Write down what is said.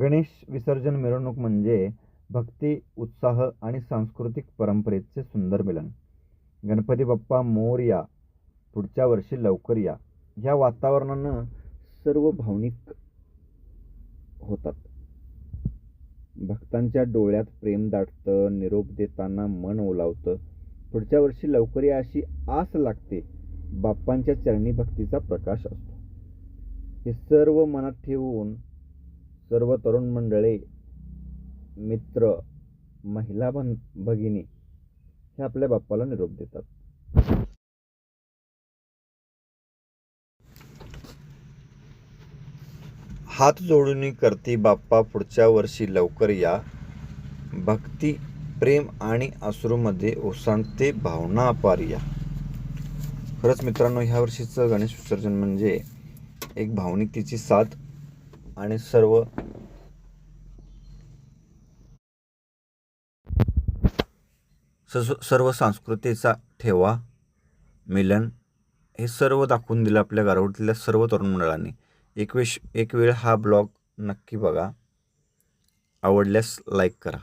गणेश विसर्जन मिरवणूक म्हणजे भक्ती उत्साह आणि सांस्कृतिक परंपरेचे सुंदर मिलन. गणपती बाप्पा मोरया पुढच्या वर्षी लवकर या. ह्या वातावरणानं सर्व भावनिक होतात. भक्तांच्या डोळ्यात प्रेम दाटतं निरोप देताना मन ओलावतं. पुढच्या वर्षी लवकर या अशी आस लागते. बाप्पांच्या चरणी भक्तीचा प्रकाश असतो. हे सर्व मनात ठेवून सर्व तरुण मंडळे मित्र महिला बन भगिनी हे आपल्या बाप्पाला निरोप देतात. हात जोडून करती बाप्पा पुढच्या वर्षी लवकर या. भक्ती प्रेम आणि अश्रूमध्ये ओसांडते भावना अपार या. खरंच मित्रांनो ह्या वर्षीचं गणेश विसर्जन म्हणजे एक भावनिकतेची साथ आणि सर्व सर्व संस्कृतीचा ठेवा मिलन हे सर्व दाखवून दिलं आपल्या गारवडीतल्या सर्व तरुण मंडळांनी. एक वेश एक वेळ हा ब्लॉग नक्की बघा. आवडल्यास लाईक करा.